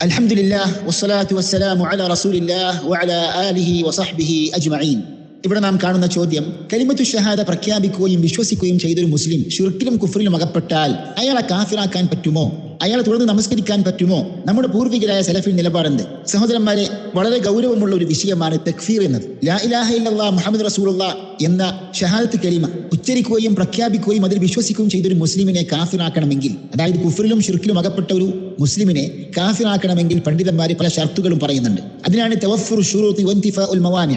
അൽഹംദുലില്ലാഹ് വസ്സലാത്തു വസ്സലാമു അലാ الله വഅലാ ആലിഹി وصحبه അജ്മഈൻ. ഇവിടെ നാം കാണുന്ന ചോദ്യം കലിമത്തു ഷഹാദ പ്രഖ്യാപിക്കുകയും വിശ്വസിക്കുകയും ചെയ്തൊരു മുസ്ലിം ഷുർക്കിലും കുഫറിലും അകപ്പെട്ടാൽ അയാളെ കാഫിറാക്കാൻ പറ്റുമോ? അയാളെ തുടർന്ന് നമസ്കരിക്കാൻ പറ്റുമോ? നമ്മുടെ പൂർവികരായ സലഫിൻ നിലപാടുണ്ട് സഹോദരന്മാരെ വളരെ ഗൗരവമുള്ള ഒരു വിഷയമാണ് തക്ഫീർ എന്നത്. ലാ ഇലാഹ മുഹമ്മദ് റസൂലുള്ള എന്ന ഷഹാദത്ത് കരീമ ഉച്ചരിക്കുകയും പ്രഖ്യാപിക്കുകയും അതിൽ വിശ്വസിക്കുകയും ചെയ്തൊരു മുസ്ലിമിനെ കാഫിറാക്കണമെങ്കിൽ അതായത് കുഫറിലും ഷിർക്കിലും അകപ്പെട്ട ഒരു മുസ്ലിമിനെ കാഫിറാക്കണമെങ്കിൽ പണ്ഡിതന്മാർ പല ഷർത്തുകളും പറയുന്നുണ്ട്. അതിനാണ്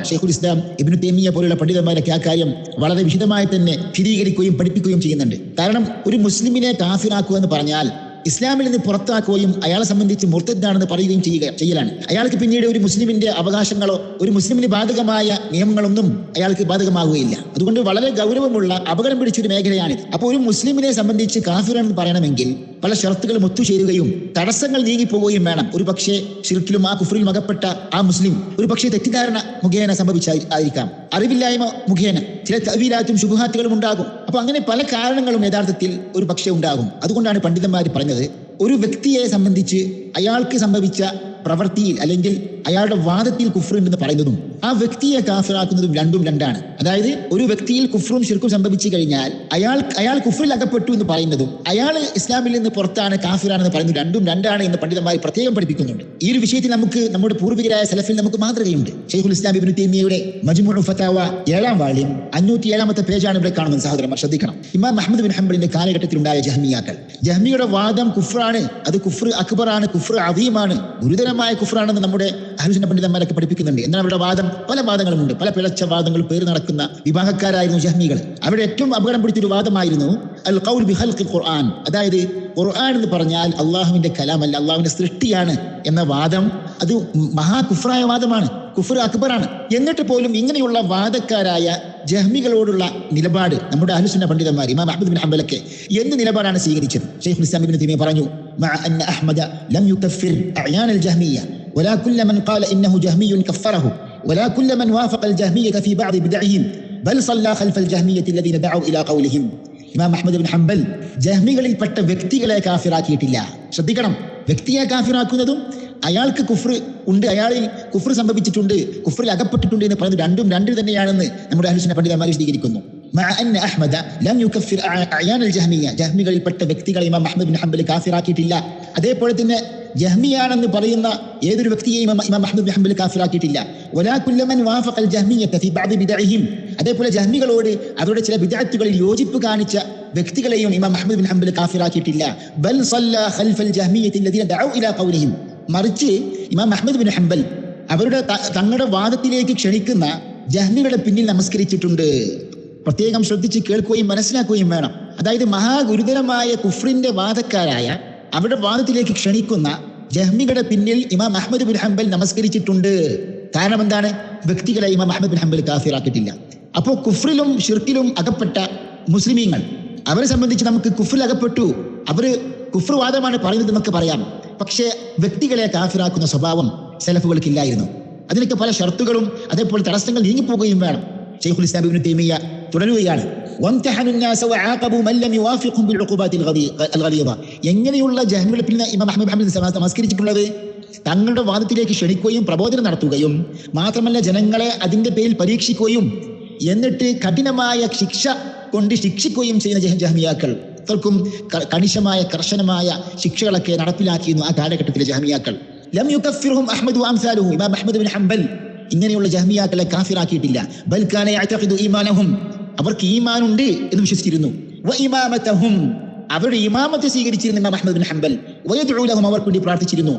ഷെയ്ഖുൽ ഇസ്ലാം ഇബ്നു തേമിയ പോലുള്ള പണ്ഡിതന്മാരൊക്കെ ആ കാര്യം വളരെ വിശദമായി തന്നെ സ്ഥിരീകരിക്കുകയും പഠിപ്പിക്കുകയും ചെയ്യുന്നുണ്ട്. കാരണം ഒരു മുസ്ലിമിനെ കാഫിറാക്കുക എന്ന് പറഞ്ഞാൽ ഇസ്ലാമിൽ നിന്ന് പുറത്താക്കുകയും അയാളെ സംബന്ധിച്ച് മുർത്തദ്ദാണെന്ന് പറയുകയും ചെയ്യുക ചെയ്യലാണ്. അയാൾക്ക് പിന്നീട് ഒരു മുസ്ലിമിന്റെ അവകാശങ്ങളോ ഒരു മുസ്ലിമിന് ബാധകമായ നിയമങ്ങളൊന്നും അയാൾക്ക് ബാധകമാകുകയില്ല അതുകൊണ്ട് വളരെ ഗൗരവമുള്ള അപകടം പിടിച്ചൊരു മേഖലയാണിത്. അപ്പോൾ ഒരു മുസ്ലിമിനെ സംബന്ധിച്ച് കാഫിറാണെന്ന് പറയണമെങ്കിൽ പല ഷർത്തുകളും ഒത്തുചേരുകയും തടസ്സങ്ങൾ നീങ്ങിപ്പോവുകയും വേണം. ഒരു പക്ഷേ ഷിർക്കിലും ആ കുഫറിലും അകപ്പെട്ട ആ മുസ്ലിം ഒരു പക്ഷേ തെറ്റിദ്ധാരണ മുഖേന സംഭവിച്ചായിരിക്കാം അറിവില്ലായ്മ മുഖേന ചില തവീലാറ്റും ശുഭഹാത്തുകളും ഉണ്ടാകും. അപ്പൊ അങ്ങനെ പല കാരണങ്ങളും യഥാർത്ഥത്തിൽ ഒരു പക്ഷേ ഉണ്ടാകും. അതുകൊണ്ടാണ് പണ്ഡിതന്മാർ പറഞ്ഞത് ഒരു വ്യക്തിയെ സംബന്ധിച്ച് അയാൾക്ക് സംഭവിച്ച പ്രവൃത്തിയിൽ അല്ലെങ്കിൽ അയാളുടെ വാദത്തിൽ കുഫറുണ്ടെന്ന് പറയുന്നതും ആ വ്യക്തിയെ കാഫിറാക്കുന്നതും രണ്ടും രണ്ടാണ്. അതായത് ഒരു വ്യക്തിയിൽ കുഫറും ശിർക്കും സംഭവിച്ചു കഴിഞ്ഞാൽ അയാൾ അയാൾ കുഫറിൽ അകപ്പെട്ടു എന്ന് പറയുന്നതും അയാൾ ഇസ്ലാമിൽ നിന്ന് പുറത്താണ് കാഫിറാണെന്ന് പറയുന്നത് രണ്ടും രണ്ടാണ് എന്ന് പണ്ഡിതന്മാർ പ്രത്യേകം പഠിപ്പിക്കുന്നുണ്ട്. ഈ ഒരു വിഷയത്തിൽ നമുക്ക് നമ്മുടെ പൂർവികരായ സലഫിൽ നമുക്ക് മാതൃകയുണ്ട്. ഷെയ്ഖുൽ ഇസ്ലാം ഇബ്നു തൈമിയയുടെ മജ്മുഉ ഫതാവ ഏഴാം വാള്യം അഞ്ഞൂറ്റി ഏഴാമത്തെ പേജാണ് ഇവിടെ കാണുന്നത്. സഹോദരന്മാർ ശ്രദ്ധിക്കണം. ഇമാം അഹമ്മദ് ബിൻ ഹംബലിന്റെ കാലഘട്ടത്തിൽ ഉണ്ടായ ജഹ്മിയാക്കൾ. ജഹ്മിയുടെ വാദം കുഫറാണ്. അത് കുഫർ അക്ബറാണ് കുഫർ അവീമാണ് ഗുരുതരമായ കുഫറാണെന്ന് നമ്മുടെ അഹുസന പണ്ഡിതന്മാരൊക്കെ പഠിപ്പിക്കുന്നുണ്ട്. എന്നാൽ അവരുടെ വാദം പല വാദങ്ങളുമുണ്ട്. പല പിളച്ച വാദങ്ങൾ പേര് നടക്കുന്ന വിഭാഗക്കാരായിരുന്നു ജഹ്മികൾ. അവരുടെ ഏറ്റവും അപകടം പിടിച്ചൊരു വാദമായിരുന്നു അൽ കൗൽ ബിഹൽ ഖുർആൻ. അതായത് ഖുർആൻ എന്ന് പറഞ്ഞാൽ അള്ളാഹുവിന്റെ കലാമല്ല അള്ളാഹുവിന്റെ സൃഷ്ടിയാണ് എന്ന വാദം അത് മഹാകുഫ്രായ വാദമാണ് കുഫർ അക്ബറാണ്. എന്നിട്ട് പോലും ഇങ്ങനെയുള്ള വാദക്കാരായ ജഹ്മികളോടുള്ള നിലപാട് നമ്മുടെ അഹ്ലുസുന്ന പണ്ഡിതന്മാർ ഇമാം അഹമ്മദ് ബിൻ ഹംബലൊക്കെ എന്ത് നിലപാടാണ് സ്വീകരിച്ചത്? ഷെയ്ഖ് ഇസ്ലാം ബിൻ പറഞ്ഞു മഅ ലം യുകഫിർ അയാൻ അൽ ജഹ്മിയ്യ. ولا كل من قال إنه جهمي كفره ولا كل من وافق الجهمية في بعض بدعهم بل صلى خلف الجهمية الذين دعوا إلى قولهم ഇമാം അഹമ്മദ് ബിൻ ഹംബൽ ജഹ്മികളിൽപ്പെട്ട വ്യക്തികളെ കാഫിറാക്കിയിട്ടില്ല ശ്രദ്ധിക്കണം വ്യക്തിയെ കാഫിറാക്കുന്നതും അയാൾക്ക് കുഫർ ഉണ്ട് അയാളിൽ കുഫർ സംഭവിച്ചിട്ടുണ്ട് കുഫറിൽ അകപ്പെട്ടിട്ടുണ്ട് എന്ന് പറയുന്നത് രണ്ടും രണ്ടിൽ തന്നെയാണെന്ന് നമ്മുടെ അഹ്ലുസുന്ന പണ്ഡിതന്മാർ വിശദീകരിക്കുന്നു مع أن أحمد لم يكفر أعيان الجهمية ജഹ്മികളിൽപ്പെട്ട വ്യക്തികളെ ഇമാം അഹമ്മദ് ബിൻ ഹംബൽ കാഫിറാക്കിയിട്ടില്ല അതേപോലെ തന്നെ ജഹ്മിയാണെന്ന് പറയുന്ന ഏതൊരു വ്യക്തിയെയും ഇമാം മഹ്മദ് ഹംബൽ കാഫിറാക്കിയിട്ടില്ല. ഒലാക്കുല്ലമൻ വാഫഖൽ ജഹ്മിയും അതേപോലെ ജഹ്മികളോട് അവരുടെ ചില ബിദഅത്തുകളിൽ യോജിപ്പ് കാണിച്ച വ്യക്തികളെയും ഇമാം അഹമ്മദ് ബിൻ ഹംബൽ കാഫിറാക്കിയിട്ടില്ല. ബൽ ഖൽഫൽ ഖൗലിഹിം. മറിച്ച് ഇമാം അഹമ്മദ് ബിൻ ഹംബൽ അവരുടെ തങ്ങളുടെ വാദത്തിലേക്ക് ക്ഷണിക്കുന്ന ജഹ്മികളുടെ പിന്നിൽ നമസ്കരിച്ചിട്ടുണ്ട്. പ്രത്യേകം ശ്രദ്ധിച്ച് കേൾക്കുകയും മനസ്സിലാക്കുകയും വേണം. അതായത് മഹാഗുരുതരമായ കുഫ്രിന്റെ വാദക്കാരായ അവരുടെ വാദത്തിലേക്ക് ക്ഷണിക്കുന്ന ജഹ്മികളുടെ പിന്നിൽ ഇമാം അഹമ്മദ് ബിൻ ഹംബൽ നമസ്കരിച്ചിട്ടുണ്ട്. കാരണം എന്താണ്? വ്യക്തികളെ ഇമാം അഹമ്മദ് ബിൻ ഹംബൽ കാഫിറാക്കിയിട്ടില്ല. അപ്പോൾ കുഫ്രിലും ഷിർക്കിലും അകപ്പെട്ട മുസ്ലിമീങ്ങൾ അവരെ സംബന്ധിച്ച് നമുക്ക് കുഫ്രിൽ അകപ്പെട്ടു. അവർ കുഫ്രവാദമാണ് പറയുന്നത് നമുക്ക് പറയാം. പക്ഷേ വ്യക്തികളെ കാഫിറാക്കുന്ന സ്വഭാവം സെലഫുകൾക്കില്ലായിരുന്നു. അതിനൊക്കെ പല ഷർത്തുകളും അതേപോലെ തടസ്സങ്ങൾ നീങ്ങിപ്പോകുകയും വേണം. ഷെയ്ഖുൽ ഇസ്ലാം ഇബ്നു തൈമിയ തുടരുകയാണ്. وامتحنوا الناس وعاقبوا من لم يوافقهم بالعقوبات الغليظه എങ്ങനെയുള്ള ജഹ്മികളെ പിന്നെ ഇമാം അഹ്മദ് ഹംദ് നമസ്കരിച്ചിട്ടുള്ളത് തങ്ങളുടെ വാദത്തിലേക്ക് ക്ഷണിക്കുകയും പ്രബോധനം നടത്തുകയും മാത്രമല്ല ജനങ്ങളെ അതിന്റെ പേരിൽ പരീക്ഷിക്കുകയും എന്നിട്ട് കഠിനമായ ശിക്ഷ കൊണ്ട് ശിക്ഷിക്കുകയും ചെയ്യുന്ന ജഹ്മിയാക്കൾ അത്രക്കും കണിശമായ കർശനമായ ശിക്ഷകളൊക്കെ നടപ്പിലാക്കിയിരുന്നു ആ കാലഘട്ടത്തിലെ ജഹ്മിയാക്കൾ ലം യുകഫിറുഹും അഹ്മദ് അംസാലുഹു ഇമാം അഹ്മദ് ബിൻ ഹംബൽ ഇങ്ങനെയുള്ള ജഹ്മിയാക്കളെ കാഫിറാക്കിയിട്ടില്ല ബൽക്കാന യഅതഖിദു ഈമാനഹും അവർക്ക് ഈമാനുണ്ട് എന്ന് വിശ്വസിച്ചിരുന്നു. അവരുടെ ഇമാമത്തെ സ്വീകരിച്ചിരുന്ന ഇമാം അഹ്മദ് ബിൻ ഹംബൽ അവർക്ക് വേണ്ടി പ്രാർത്ഥിച്ചിരുന്നു.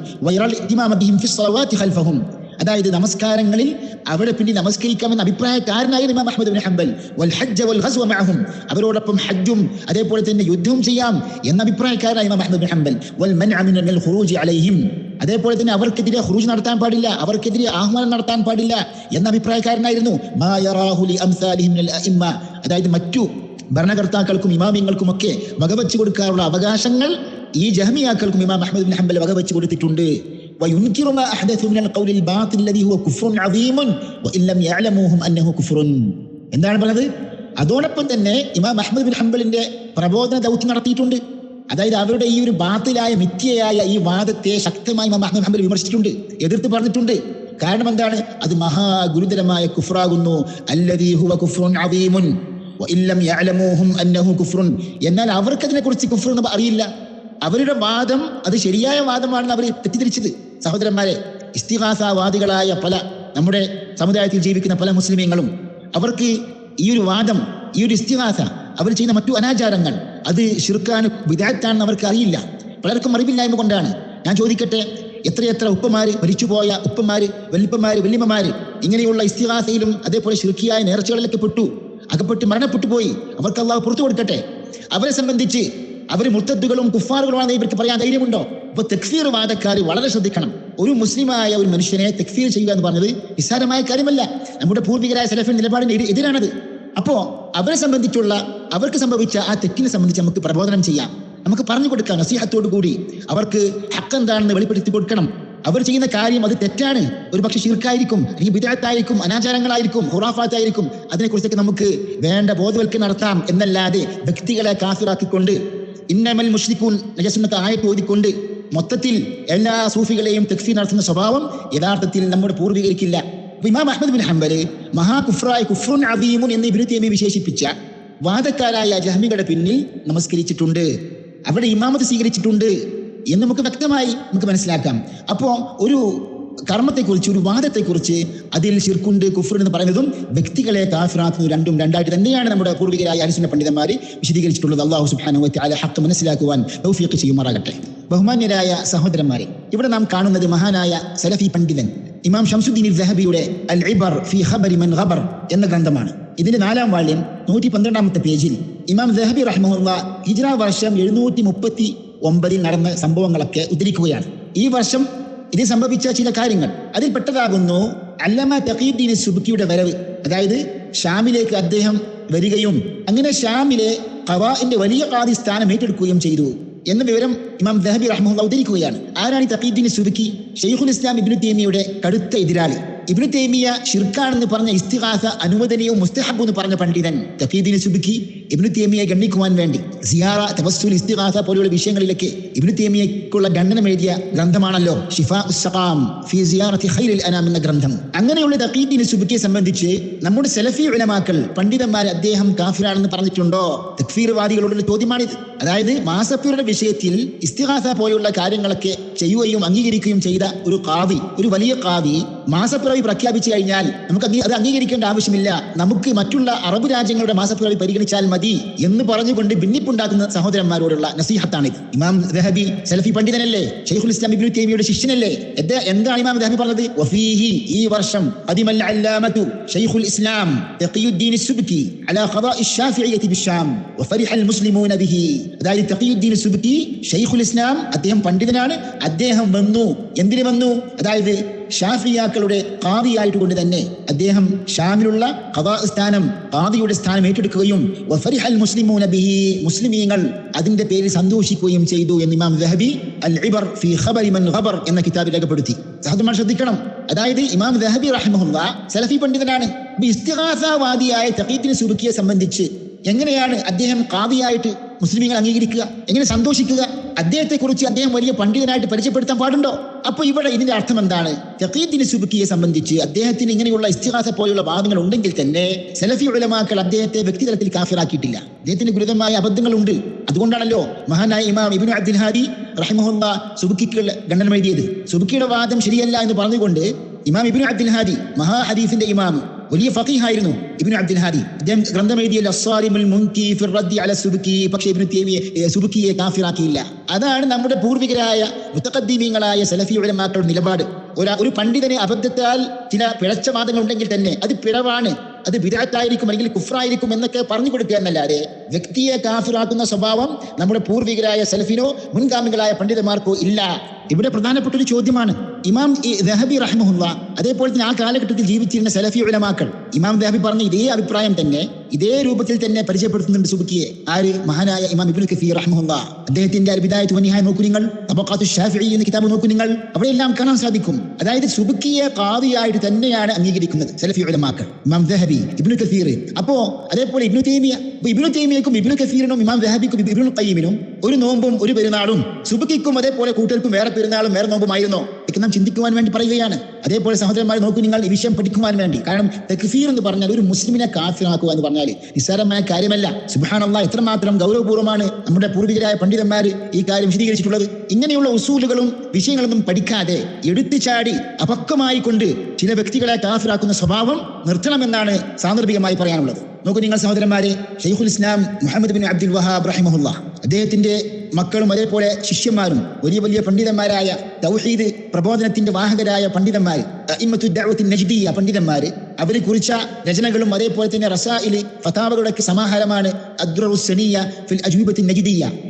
അതായത് നമസ്കാരങ്ങളിൽ അവിടെ പിന്നെ നമസ്കരിക്കാമെന്ന അഭിപ്രായക്കാരനായിരുന്നു ഇമാം അഹമ്മദ് ബിൻ ഹംബൽ. വൽ ഹജ്ജ് വൽ ഹസ്വ മഅഹും. അവരോടൊപ്പം ഹജ്ജും അതേപോലെ തന്നെ യുദ്ധവും ചെയ്യാം എന്ന അഭിപ്രായക്കാരനായ ഇമാം അഹമ്മദ് ബിൻ ഹംബൽ. വൽ മൻഅ മിനൽ ഖുറൂജ് അലൈഹിം. അതേപോലെ തന്നെ അവർക്കെതിരെ ഖുറൂജ് നടത്താൻ പാടില്ല അവർക്കെതിരെ ആഹ്വാനം നടത്താൻ പാടില്ല എന്ന അഭിപ്രായക്കാരനായിരുന്നു. അതായത് മറ്റു ഭരണകർത്താക്കൾക്കും ഇമാമിയങ്ങൾക്കും ഒക്കെ വകവെച്ചു കൊടുക്കാനുള്ള അവകാശങ്ങൾ ഈ ജഹമിയാക്കൾക്കും ഇമാം അഹമ്മദ് ബിൻ ഹംബൽ വകവെച്ചു കൊടുത്തിട്ടുണ്ട്. وينكر ما أحدثوا من القول الباطل الذي هو كفر عظيم وإن لم يعلموهم أنه كفر എന്താണ് പറഞ്ഞത് അതോടൊപ്പം തന്നെ ഇമാം അഹമ്മദ് ബിൻ ഹംബലിന്റെ പ്രബോധന ദൗത്യം നടത്തിയിട്ടുണ്ട് അതായത് അവരുടെ ഈ ഒരു ബാത്തിലായ മിഥ്യയായ ഈ വാദത്തെ ശക്തമായി ഇമാം അഹ്മദ് ഹംബൽ വിമർശിച്ചിട്ടുണ്ട് എതിർത്ത് പറഞ്ഞിട്ടുണ്ട് കാരണം എന്താണ് അത് മഹാഗുരുതരമായ കുഫ്രാകുന്നു അല്ലദീ ഹുവ കുഫ്റുൻ അദീമുൻ വഇല്ലം യഅലമൂഹും അന്നഹു കുഫ്റുൻ എന്നാൽ അവർക്കതിനെ കുറിച്ച് കുഫ്ർ എന്ന് അറിയില്ല അവരുടെ വാദം അത് ശരിയായ വാദമാണെന്ന് അവർ തെറ്റിദ്ധരിച്ചത് സഹോദരന്മാരെ ഇസ്തിഹാസവാദികളായ പല നമ്മുടെ സമുദായത്തിൽ ജീവിക്കുന്ന പല മുസ്ലിമീങ്ങളും അവർക്ക് ഈ ഒരു വാദം ഈ ഒരു ഇസ്തിഹാസ അവർ ചെയ്യുന്ന മറ്റു അനാചാരങ്ങൾ അത് ഷിർക്കാനും വിദാത്താണെന്ന് അവർക്ക് അറിയില്ല. പലർക്കും അറിവില്ലായ്മ കൊണ്ടാണ്. ഞാൻ ചോദിക്കട്ടെ എത്രയെത്ര ഉപ്പമാര് മരിച്ചുപോയ ഉപ്പമാര് വലിപ്പമാര് വല്യമ്മമാര് ഇങ്ങനെയുള്ള ഇസ്തിഹാസയിലും അതേപോലെ ശിർക്കിയായ നേർച്ചകളിലൊക്കെ പെട്ടു അകപ്പെട്ട് മരണപ്പെട്ടു പോയി അവർക്ക് അള്ളാഹ് പുറത്തു കൊടുക്കട്ടെ. അവരെ സംബന്ധിച്ച് അവർ മുത്തദ്ദുകളും കുഫാറുകളുമാണെന്ന് ഇവർക്ക് പറയാൻ ധൈര്യമുണ്ടോ? അപ്പൊ തെക്സീർ വാദക്കാർ വളരെ ശ്രദ്ധിക്കണം. ഒരു മുസ്ലിമായ ഒരു മനുഷ്യനെ തെക്സീർ ചെയ്യുക എന്ന് പറഞ്ഞത് നിസ്സാരമായ കാര്യമല്ല. നമ്മുടെ പൂർവികരായ സലഫിൻ നിലപാടിന് എതി- എതിരാണത്. അപ്പോ അവരെ സംബന്ധിച്ചുള്ള അവർക്ക് സംഭവിച്ച ആ തെറ്റിനെ സംബന്ധിച്ച് നമുക്ക് പ്രബോധനം ചെയ്യാം. നമുക്ക് പറഞ്ഞു കൊടുക്കാം നസീഹത്തോടു കൂടി. അവർക്ക് ഹക്ക് എന്താണെന്ന് വെളിപ്പെടുത്തി കൊടുക്കണം. അവർ ചെയ്യുന്ന കാര്യം അത് തെറ്റാണ്. ഒരു പക്ഷെ ഷിർക്കായിരിക്കും അല്ലെങ്കിൽ വിദഗ്ധായിരിക്കും അനാചാരങ്ങളായിരിക്കും ഹുറാഫാത്തായിരിക്കും അതിനെക്കുറിച്ചൊക്കെ നമുക്ക് വേണ്ട ബോധവൽക്കരണം നടത്താം എന്നല്ലാതെ വ്യക്തികളെ കാഫിറാക്കിക്കൊണ്ട് ഇന്നമൽ മുഷ്രിഖൂൻ നജസുന്നത്തെ ആയത്ത് ഓതിക്കൊണ്ട് മൊത്തത്തിൽ എല്ലാ സൂഫികളെയും തെക്സി നടത്തുന്ന സ്വഭാവം യഥാർത്ഥത്തിൽ നമ്മുടെ പൂർവികരിക്കില്ല. ഇമാം അഹമ്മദ് ബിൻ ഹംബൽ മഹാകുഫ്രായ കുഫ്രുൻ അബീമുൻ എന്ന് ഇബ്നു തൈമിയ വിശേഷിപ്പിച്ച വാദക്കാരായ ജഹ്മികളുടെ പിന്നിൽ നമസ്കരിച്ചിട്ടുണ്ട്. അവിടെ ഇമാമത്ത് സ്വീകരിച്ചിട്ടുണ്ട് എന്ന് നമുക്ക് വ്യക്തമായി നമുക്ക് മനസ്സിലാക്കാം. അപ്പോൾ ഒരു കർമ്മത്തെക്കുറിച്ച് ഒരു വാദത്തെക്കുറിച്ച് അതിൽ ശിർക്കുണ്ട് കുഫർ എന്ന് പറയുന്നതും വ്യക്തികളെ കാഫിറാക്കുന്നത് രണ്ടും രണ്ടായിട്ട് തന്നെയാണ് നമ്മുടെ പൂർവികരായ അനുസരണ പണ്ഡിതന്മാർ വിശദീകരിച്ചിട്ടുള്ളത്. അള്ളാഹു സുബ്ഹാനഹു വതആല ഹക്ക് മനസ്സിലാക്കുവാൻ തൗഫീഖ് ചെയ്യുമാറാകട്ടെ. ബഹുമാന്യരായ സഹോദരന്മാരെ ഇവിടെ നാം കാണുന്നത് മഹാനായ സലഫി പണ്ഡിതൻ ഇമാം ഷംസുദ്ദീൻ ദഹബിയുടെ അൽ ഇബർ ഫി ഖബരി മൻ ഖബർ എന്ന ഗ്രന്ഥമാണ്. ഇതിന്റെ നാലാം വാള്യം നൂറ്റി പന്ത്രണ്ടാമത്തെ പേജിൽ ഇമാം ദഹബി റഹ്മുല്ല ഹിജ്ര വർഷം എഴുന്നൂറ്റി മുപ്പത്തി ഒമ്പതിൽ നടന്ന സംഭവങ്ങളൊക്കെ ഉദ്ധരിക്കുകയാണ്. ഈ വർഷം ഇത് സംഭവിച്ച ചില കാര്യങ്ങൾ. അതിൽ പെട്ടതാകുന്നു അല്ലമ തഖീദ്ദീൻ സുബുക്കിയുടെ വരവ്. അതായത് ഷാമിലേക്ക് അദ്ദേഹം വരികയും അങ്ങനെ ഷാമിലെ ഖവാഇന്റെ വലിയ ഖാദി സ്ഥാനം ഏറ്റെടുക്കുകയും ചെയ്തു എന്ന വിവരം ഇമാം ദഹബി റഹ്മുള്ള ഉദ്ധരിക്കുകയാണ്. ആരാണ് ഈ തഖീദ്ദീൻ സുബുക്കി? ഷെയ്ഖുൽ ഇസ്ലാം ഇബ്നു തീമിയുടെ കടുത്ത എതിരാളി. ഇബ്നു തേമിയ ഷിർക്കാണെന്ന് പറഞ്ഞ ഇസ്തിഹാസ അനുവദനീയവും മുസ്തഹബ് എന്ന് പറഞ്ഞ പണ്ഡിതൻ തഫീദിനെ സുബുക്കി ഇബ്നു തേമിയെ ഗണ്ണിക്കുവാൻ വേണ്ടി. സിയാറ തപസ്സുൽ ഇസ്തിഹാസ പോലെയുള്ള വിഷയങ്ങളിലൊക്കെ ഇബ്നു തേമിയക്കുള്ള ഖണ്ഡനം എഴുതിയ ഗ്രന്ഥമാണല്ലോ എന്ന ഗ്രന്ഥം. അങ്ങനെയുള്ള തഫീദിനെ സുബുക്കിയെ സംബന്ധിച്ച് നമ്മുടെ സെലഫി ഉലമാക്കൾ പണ്ഡിതന്മാരെ അദ്ദേഹം കാഫിറാണെന്ന് പറഞ്ഞിട്ടുണ്ടോ? തക്ഫീർവാദികളുടെ ചോദ്യമാണിത്. അതായത് മാസപ്പിയുടെ വിഷയത്തിൽ ഇസ്തിഹാസ പോലെയുള്ള കാര്യങ്ങളൊക്കെ ചെയ്യുകയും അംഗീകരിക്കുകയും ചെയ്ത ഒരു കാവി ഒരു വലിയ കാവി മാസപ്പിറവി പ്രഖ്യാപിച്ചു കഴിഞ്ഞാൽ നമുക്ക് അംഗീ- അത് അംഗീകരിക്കേണ്ട ആവശ്യമില്ല നമുക്ക് മറ്റുള്ള അറബ് രാജ്യങ്ങളുടെ മാസപ്പിറവി പരിഗണിച്ചാൽ മതി എന്ന് പറഞ്ഞുകൊണ്ട് ഭിന്നിപ്പുണ്ടാക്കുന്ന സഹോദരന്മാരോടുള്ള നസീഹത്താണിത് ഇമാം ദഹബി സലഫി പണ്ഡിതനല്ലേ ഷെയ്ഖുൽ ഇസ്ലാം ഇബ്നു തൈമിയുടെ ശിഷ്യനല്ലേ എന്ത് എന്താണ് ഇമാം ദഹബി പറഞ്ഞത് വഫീഹി ഈ വർഷം അതിമൽ അല്ലാമതു ഷെയ്ഖുൽ ഇസ്ലാം തഖിയുദ്ദീൻ സുബ്കി അലാ ഖദാഇ الشافعية بالشام وفرح المسلمون به അതായത് തഖിയുദ്ദീൻ സുബുക്കി ഷെയ്ഖുൽ ഇസ്ലാം അദ്ദേഹം പണ്ഡിതനാണ്. അദ്ദേഹം വന്നു. എന്തിനു വന്നു? അതായത് ഷാഫിയാക്കളുടെ ഖാദിയായിട്ട് കൊണ്ട് തന്നെ അദ്ദേഹം ഷാമിലുള്ള ഖദാ സ്ഥാനം ഖാദിയുടെ സ്ഥാനം ഏറ്റെടുക്കുകയും വഫരിഹൽ മുസ്ലിമൂന ബിഹി മുസ്ലിമീങ്ങൾ അതിന്റെ പേരിൽ സന്തോഷിക്കുകയും ചെയ്തു എന്ന് ഇമാം ദഹബി അൽ ഇബർ ഫി ഖബരി മൻ ഖബർ എന്ന കിതാബിൽ രേഖപ്പെടുത്തി. സഹോദരന്മാർ ശ്രദ്ധിക്കണം. അതായത് ഇമാം ദഹബി റഹിമഹുല്ല സലഫി പണ്ഡിതനാണ്. ഇസ്തിഹാസവാദിയായ തഖീദ്ദിൻ സുബുക്കിയെ സംബന്ധിച്ച് എങ്ങനെയാണ് അദ്ദേഹം കാവിയായിട്ട് മുസ്ലിമീങ്ങൾ അംഗീകരിക്കുക? എങ്ങനെ സന്തോഷിക്കുക? അദ്ദേഹത്തെ കുറിച്ച് അദ്ദേഹം വലിയ പണ്ഡിതനായിട്ട് പരിചയപ്പെടുത്താൻ പാടുണ്ടോ? അപ്പൊ ഇവിടെ ഇതിന്റെ അർത്ഥം എന്താണ്? തഖീദ്ദിൻ സുബുക്കിയെ സംബന്ധിച്ച് അദ്ദേഹത്തിന് ഇങ്ങനെയുള്ള ഇസ്തിഹാസ പോലുള്ള വാദങ്ങൾ ഉണ്ടെങ്കിൽ തന്നെ സെലഫി ഉലമാക്കൾ അദ്ദേഹത്തെ വ്യക്തിതലത്തിൽ കാഫിറാക്കിയിട്ടില്ല. അദ്ദേഹത്തിന് ഗുരുതരമായ അബദ്ധങ്ങളുണ്ട്. അതുകൊണ്ടാണല്ലോ മഹാനായ ഇമാം ഇബിൻ അബ്ദുൽ ഹാരി റഹിമഹുല്ല സുബുക്കിക്ക് ഖണ്ഡനം എഴുതിയത്. സുബുക്കിയുടെ വാദം ശരിയല്ല എന്ന് പറഞ്ഞുകൊണ്ട് ഇമാം ഇബിൻ അബ്ദുൽ ഹാരി മഹാ ഹദീഫിന്റെ ഇമാം വലിയ ഫഖീഹായിരുന്നു ഇബ്നു അബ്ദുൽ ഹാദി. അദ്ദേഹം ഗ്രന്ഥം റദ്ദി അല കാഫിറാക്കിയില്ല. അതാണ് നമ്മുടെ പൂർവികരായ മുത്തഖദ്ദീമീങ്ങളായ സലഫി ഉലമാക്കളുടെ നിലപാട്. ഒരാ ഒരു പണ്ഡിതനെ അബദ്ധത്താൽ ചില പിഴച്ച വാദങ്ങൾ ഉണ്ടെങ്കിൽ തന്നെ അത് പിഴവാണ് അത് വിരാറ്റായിരിക്കും അല്ലെങ്കിൽ കുഫ്രായിരിക്കും എന്നൊക്കെ പറഞ്ഞു കൊടുക്കുക എന്നല്ലാതെ വ്യക്തിയെ കാഫിറാക്കുന്ന സ്വഭാവം നമ്മുടെ പൂർവികരായ സലഫിനോ മുൻഗാമികളായ പണ്ഡിതന്മാർക്കോ ഇല്ല. ഇവിടെ പ്രധാനപ്പെട്ട ഒരു ചോദ്യമാണ് ഇമാം ദഹബി റഹ്മുല്ല അതേപോലെ തന്നെ ആ കാലഘട്ടത്തിൽ ജീവിച്ചിരുന്ന സലഫി ഉലമാക്കൾ ഇമാം ദഹബി പറഞ്ഞ ഇതേ അഭിപ്രായം തന്നെ ഇതേ രൂപത്തിൽ തന്നെ പരിചയപ്പെടുത്തുന്നുണ്ട് സുബുക്കിയെ. ആര്? മഹാനായ ഇമാം ഇബ്നു കഫി റഹ്മുല്ല അദ്ദേഹത്തിന്റെ അൽബിദായ വനിഹായ നോക്കൂ നിങ്ങൾ അബക്കാത്തു ഷാഫി എന്ന കിതാബ് നോക്കൂ നിങ്ങൾ അവിടെ എല്ലാം കാണാൻ സാധിക്കും. അതായത് സുബുക്കിയെ കാവിയായിട്ട് തന്നെയാണ് അംഗീകരിക്കുന്നത് സലഫി ഉലമാക്കൾ ഇമാം ദഹബി ഇബ്നു കഫീർ അപ്പോ അതേപോലെ ഇബ്നു തൈമിയ ഇബ്നു തൈമിയക്കും ഇബ്നു കഫീറിനും ഇമാം ദഹബിക്കും ഇബ്നു ഖയ്യിമിനും ഒരു നോമ്പും ഒരു പെരുന്നാളും സുബുക്കിക്കും അതേപോലെ കൂട്ടർക്കും വേറെ പെരുന്നാളും വേറെ നോമ്പുമായിരുന്നോ? ഇതൊക്കെ നാം ചിന്തിക്കുവാൻ വേണ്ടി പറയുകയാണ്. അതേപോലെ സഹോദരന്മാരെ നോക്കൂ നിങ്ങൾ ഈ വിഷയം പഠിക്കുവാൻ വേണ്ടി. കാരണം തക്ഫീർ എന്ന് പറഞ്ഞാൽ ഒരു മുസ്ലിമിനെ കാഫിറാക്കുക എന്ന് പറഞ്ഞാൽ നിസ്സാരമായ കാര്യമല്ല. സുബാനുള്ള എത്രമാത്രം ഗൗരവപൂർവമാണ് നമ്മുടെ പൂർവികരായ പണ്ഡിതന്മാർ ഈ കാര്യം വിശദീകരിച്ചിട്ടുള്ളത്. ഇങ്ങനെയുള്ള ഉസൂലുകളും വിഷയങ്ങളൊന്നും പഠിക്കാതെ എടുത്തു ചാടി അപക്വമായി കൊണ്ട് ചില വ്യക്തികളെ കാഫിറാക്കുന്ന സ്വഭാവം നിർത്തണമെന്നാണ് സാന്ദർഭികമായി പറയാനുള്ളത്. നോക്കൂ നിങ്ങൾ സഹോദരന്മാരെ ഷെയ്ഖുൽ ഇസ്ലാം മുഹമ്മദ് ബിൻ അബ്ദുൽ വഹാബ് റഹിമഹുല്ല. അദ്ദേഹത്തിന്റെ മക്കളും അതേപോലെ ശിഷ്യന്മാരും വലിയ വലിയ പണ്ഡിതന്മാരായ തൗഹീദ് പ്രബോധനത്തിന്റെ വാഹകരായ പണ്ഡിതന്മാർ അഇമ്മത്തു ദഅവത്തിൻ നജ്ദിയ പണ്ഡിതന്മാർ അവരെ കുറിച്ച രചനകളും അതേപോലെ തന്നെ റസായിൽ ഫതാവകളുടെ സമാഹാരമാണ് അദ്റുസനിയ ഫിൽ അജൂബത്തിൻ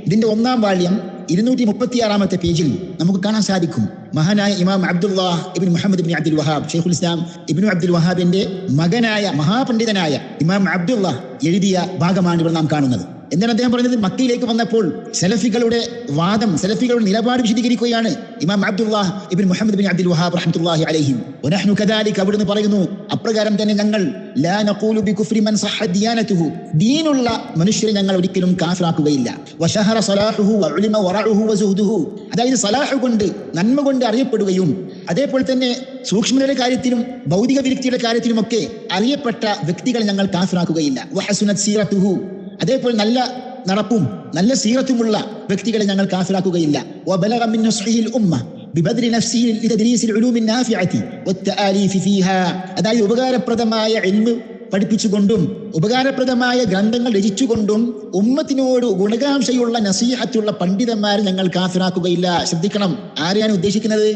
ഇതിന്റെ ഒന്നാം വാള്യം ഇരുന്നൂറ്റി മുപ്പത്തിയാറാമത്തെ പേജിൽ നമുക്ക് കാണാൻ സാധിക്കും. മഹാനായ ഇമാം അബ്ദുല്ലാഹ് ഇബിൻ മുഹമ്മദ് ഇബിൻ അബ്ദുൽ വഹാബ് ഷെയ്ഖുൽ ഇസ്ലാം ഇബിനു അബ്ദുൽ വഹാബിന്റെ മകനായ മഹാപണ്ഡിതനായ ഇമാം അബ്ദുല്ലാഹ് എഴുതിയ ഭാഗമാണ് ഇവിടെ നാം കാണുന്നത്. എന്താണ് അദ്ദേഹം പറഞ്ഞത് മക്കയിലേക്ക് വന്നപ്പോൾ സെലഫികളുടെ വാദം സെലഫികളുടെ നിലപാട് വിശദീകരിക്കുകയാണ് ഇമാം Abdullah ibn Muhammad bin Abdul Wahhab റഹ്മത്തുള്ളാഹി അലൈഹിം. വനഹ്നു കദാലിക അവിടുന്ന് പറയുന്നു അപ്രകാരം തന്നെ ഞങ്ങൾ ലാ നഖൂലു ബികുഫ്രി മൻ സഹ ദിയാനതുഹു ദീനുള്ള മനുഷ്യരെ ഞങ്ങൾ ഒരിക്കലും കാഫിറാക്കുകയില്ല. വശഹറ സലാഹുഹു വഉലിമ വറഉഹു വസുഹുദുഹു അതായത് സലാഹ് കൊണ്ട് നന്മ കൊണ്ട് അറിയപ്പെടുകയും അതേപോലെ തന്നെ സൂക്ഷ്മതയുടെ കാര്യത്തിലും ഭൗതിക വിരക്തിയുടെ കാര്യത്തിലുമൊക്കെ അറിയപ്പെട്ട വ്യക്തികളെ ഞങ്ങൾ കാഫിറാക്കുകയില്ല. വഹസുനത് സീറത്തുഹു. അതേപോലെ നല്ല നടപ്പും നല്ല സീറത്തുമുള്ള വ്യക്തികളെ ഞങ്ങൾ കാഫിലാക്കുകയില്ല വബലഗ മിൻ നസ്ഹിൽ ഉമ്മ ببذل نفسه لتدريس العلوم النافعة والتآليف فيها هذا يبغى ربط ما يعلم പഠിപ്പിച്ചുകൊണ്ടും ഉപകാരപ്രദമായ ഗ്രന്ഥങ്ങൾ രചിച്ചുകൊണ്ടും ഉമ്മത്തിനോട് ഗുണകാംക്ഷയുള്ള നസീഹത്തുള്ള പണ്ഡിതന്മാരെ ഞങ്ങൾ കാഫിറാക്കുകയില്ല. ശ്രദ്ധിക്കണം. ആരെയാണ് ഉദ്ദേശിക്കുന്നത്?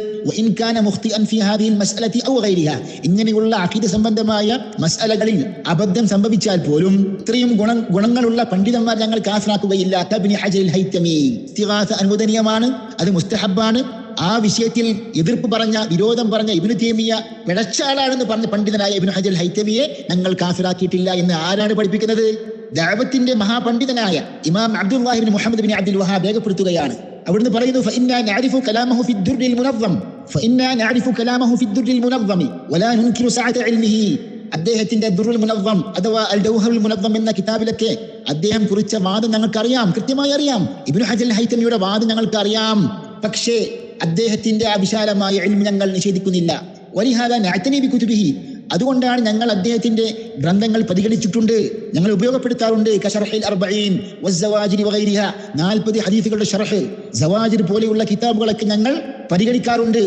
ഇങ്ങനെയുള്ള അഖീദ സംബന്ധമായ മസലകളിൽ അബദ്ധം സംഭവിച്ചാൽ പോലും ഇത്രയും ഗുണ ഗുണങ്ങളുള്ള പണ്ഡിതന്മാർ ഞങ്ങൾ കാഫിറാക്കുകയില്ല. അനുവദനീയമാണ്. അത് മുസ്തഹബാണ്. ആ വിഷയത്തിൽ എതിർപ്പ് പറഞ്ഞ വിരോധം പറഞ്ഞ ഇബിനു തേമിയ പിഴച്ച ആളാണെന്ന് പറഞ്ഞ പണ്ഡിതനായ ഇബിനു ഹജൽ ഹൈത്തമിയെ ഞങ്ങൾ കാഫിറാക്കിയിട്ടില്ല എന്ന് ആരാണ് പഠിപ്പിക്കുന്നത് ദാവത്തിന്റെ മഹാപണ്ഡിതനായ ഇമാം Abdullah ibn Muhammad bin Abdul Wahhab രേഖപ്പെടുത്തുകയാണ് അവിടുന്ന് പറയുന്നു فإنا نعرف كلامه في الدر المنظم فإنا نعرف كلامه في الدر المنظم ولا ننكر سعة علمه അദ്ദേഹത്തിന്റെ ദുറുൽ മുനവം അഥവാ അൽ ഡൗഹറുൽ മുനവം എന്ന കിതാബിലൊക്കെ അദ്ദേഹം കുറിച്ച വാദം ഞങ്ങൾക്കറിയാം കൃത്യമായി അറിയാം ഇബ്നു ഹജൽ ഹൈത്തമിയുടെ വാദം ഞങ്ങൾക്കറിയാം പക്ഷേ അദ്ദേഹത്തിന്റെ ആ വിശാലമായ എൽമ് ഞങ്ങൾ നിഷേധിക്കുന്നില്ല. വലിഹാദ നഅ്തനി ബികുതുബിഹി. അതുകൊണ്ടാണ് ഞങ്ങൾ അദ്ദേഹത്തിന്റെ ഗ്രന്ഥങ്ങൾ പരിഗണിച്ചിട്ടുണ്ട് ഞങ്ങൾ ഉപയോഗപ്പെടുത്താറുണ്ട്. കശർഹിൽ അർബഈൻ വസ്സവാജിരി വഗൈരിഹ. 40 ഹദീസുകളുടെ ഷർഹ് സവാജിർ പോലെയുള്ള കിതാബുകളൊക്കെ ഞങ്ങൾ പരിഗണിക്കാറുണ്ട്.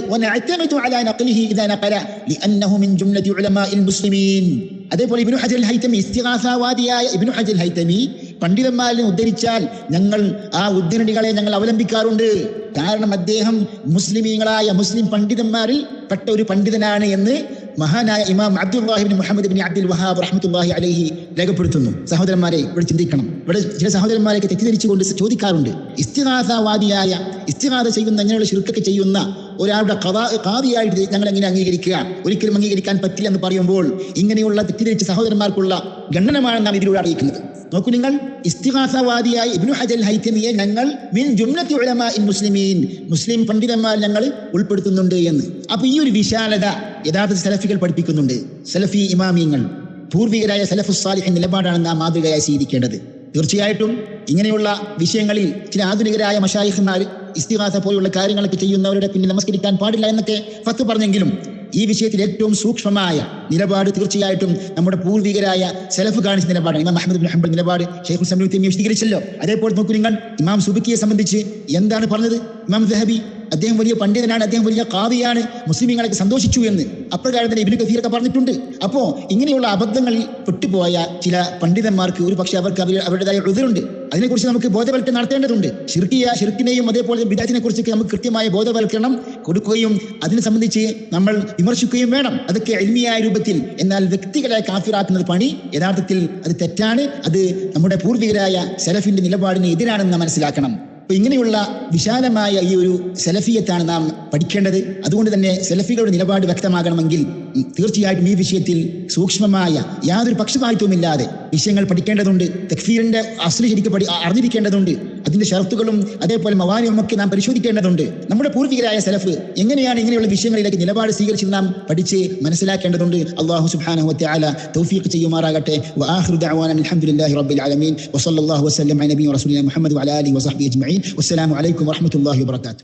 അതേപോലെ ഇബ്നു ഹജൽ ഹൈതമി ഇസ്തിഗാസാവാദിയായ ഇബ്നു ഹജൽ ഹൈതമി പണ്ഡിതന്മാരിൽ ഉദ്ധരിച്ചാൽ ഞങ്ങൾ ആ ഉദ്ധരണികളെ ഞങ്ങൾ അവലംബിക്കാറുണ്ട്. കാരണം അദ്ദേഹം മുസ്ലിമീങ്ങളായ മുസ്ലിം പണ്ഡിതന്മാരിൽ പെട്ട ഒരു പണ്ഡിതനാണ് എന്ന് മഹാനായ ഇമാം Abdullah ibn Muhammad bin Abdul Wahhab റഹ്മത്തുല്ലാഹി അലഹി രേഖപ്പെടുത്തുന്നു. സഹോദരന്മാരെ ഇവിടെ ചിന്തിക്കണം. ഇവിടെ ചില സഹോദരന്മാരെയൊക്കെ തെറ്റിദ്ധരിച്ചുകൊണ്ട് ചോദിക്കാറുണ്ട്. ഇസ്തിഹാസവാദിയായ ഇസ്തിഹാസ ചെയ്യുന്ന അങ്ങനെയുള്ള ശുരുക്കൊക്കെ ചെയ്യുന്ന ഒരാളുടെ കാതിയായിട്ട് ഞങ്ങൾ എങ്ങനെ അംഗീകരിക്കുക? ഒരിക്കലും അംഗീകരിക്കാൻ പറ്റില്ല എന്ന് പറയുമ്പോൾ ഇങ്ങനെയുള്ള തെറ്റിദ്ധരിച്ച സഹോദരന്മാർക്കുള്ള ഗണ്ഡനമാണ് നാം ഇതിലൂടെ അറിയിക്കുന്നത്. നോക്കൂ നിങ്ങൾ ഇസ്തിഹാസവാദിയായ ഇബ്നു ഹജൽ ഹൈത്തമിയെ ഞങ്ങൾ മിൻ ജുംലത്തി ഇൻ മുസ്ലിമീൻ മുസ്ലിം പണ്ഡിതന്മാർ ഞങ്ങൾ ഉൾപ്പെടുത്തുന്നുണ്ട് എന്ന്. അപ്പൊ ഈ ഒരു വിശാലത യഥാർത്ഥ സലഫികൾ പഠിപ്പിക്കുന്നുണ്ട്. സലഫി ഇമാമിയങ്ങൾ പൂർവികരായ സലഫു സാലിഹ് നിലപാടാണ് നാം മാതൃകയായി സ്വീകരിക്കേണ്ടത്. തീർച്ചയായിട്ടും ഇങ്ങനെയുള്ള വിഷയങ്ങളിൽ ചില ആധുനികരായ മഷായിഹന്മാർ ഇസ്തിഹാസ പോലുള്ള കാര്യങ്ങളൊക്കെ ചെയ്യുന്നവരുടെ പിന്നിൽ നമസ്കരിക്കാൻ പാടില്ല എന്നൊക്കെ ഫത്ത് പറഞ്ഞെങ്കിലും ഈ വിഷയത്തിൽ ഏറ്റവും സൂക്ഷ്മമായ നിലപാട് തീർച്ചയായിട്ടും നമ്മുടെ പൂർവികരായ സെലഫ് കാണിച്ച നിലപാടാണ്. ഇമാം അഹമ്മദ് ബിൻ ഹംബൽ നിലപാട് ഷെയ്ഖുൽ സമീപത്തെ വിശദീകരിച്ചല്ലോ. അതേപോലെ നോക്കൂ നിങ്ങൾ ഇമാം സുബിക്കിയെ സംബന്ധിച്ച് എന്താണ് പറഞ്ഞത്? ഇമാം ദഹബി അദ്ദേഹം വലിയ പണ്ഡിതനാണ് അദ്ദേഹം വലിയ കാവിയാണ് മുസ്ലിമീങ്ങളൊക്കെ സന്തോഷിച്ചു എന്ന് അപ്രകാരം തന്നെ ഇബിന് കഫീറൊക്കെ പറഞ്ഞിട്ടുണ്ട്. അപ്പോൾ ഇങ്ങനെയുള്ള അബദ്ധങ്ങളിൽ പെട്ടുപോയ ചില പണ്ഡിതന്മാർക്ക് ഒരു പക്ഷേ അവർക്ക് അവർ അവരുടേതായ എതിരുണ്ട് അതിനെക്കുറിച്ച് നമുക്ക് ബോധവൽക്കരണം നടത്തേണ്ടതുണ്ട്. ഷിർക്കിയ ഷിർക്കിനെയും അതേപോലെ വിദാത്തിനെ കുറിച്ചൊക്കെ നമുക്ക് കൃത്യമായ ബോധവൽക്കരണം കൊടുക്കുകയും അതിനെ സംബന്ധിച്ച് നമ്മൾ വിമർശിക്കുകയും വേണം. അതൊക്കെ എൽമിയായ രൂപത്തിൽ എന്നാൽ വ്യക്തികളെ കാഫിറാക്കുന്നത് പണി യഥാർത്ഥത്തിൽ അത് തെറ്റാണ്. അത് നമ്മുടെ പൂർവികരായ സെലഫിന്റെ നിലപാടിന് എതിരാണെന്ന് മനസ്സിലാക്കണം. അപ്പൊ ഇങ്ങനെയുള്ള വിശാലമായ ഈ ഒരു സെലഫിയത്താണ് നാം പഠിക്കേണ്ടത്. അതുകൊണ്ട് തന്നെ സെലഫികളുടെ നിലപാട് വ്യക്തമാകണമെങ്കിൽ തീർച്ചയായിട്ടും ഈ വിഷയത്തിൽ സൂക്ഷ്മമായ യാതൊരു പക്ഷപാതിത്വമില്ലാതെ വിഷയങ്ങൾ പഠിക്കേണ്ടതുണ്ട് തക്ഫീറിന്റെ അസ്ലി ശരിക്കും പഠി അറിഞ്ഞിരിക്കേണ്ടതുണ്ട് അതിന്റെ ഷർത്തുകളും അതേപോലെ മവാനും ഒക്കെ നാം പരിശോധിക്കേണ്ടതുണ്ട്. നമ്മുടെ പൂർവികരായ സെലഫ് എങ്ങനെയാണ് ഇങ്ങനെയുള്ള വിഷയങ്ങളിലേക്ക് നിലപാട് സ്വീകരിച്ച് നാം പഠിച്ച് മനസ്സിലാക്കേണ്ടതുണ്ട്. അള്ളാഹു സുബ്ഹാനഹു വതആല തൗഫീഖ് ചെയ്യുമാറാകട്ടെ. വആഖിറു ദഅവാന അൽഹംദുലില്ലാഹി റബ്ബിൽ ആലമീൻ. വസല്ലല്ലാഹു വസല്ലം മുഹമ്മദ് വഅലാ ആലിഹി വസഹ്ബിഹി അജ്മഈൻ. വസ്സലാമു അലൈക്കും വബറകാതുഹു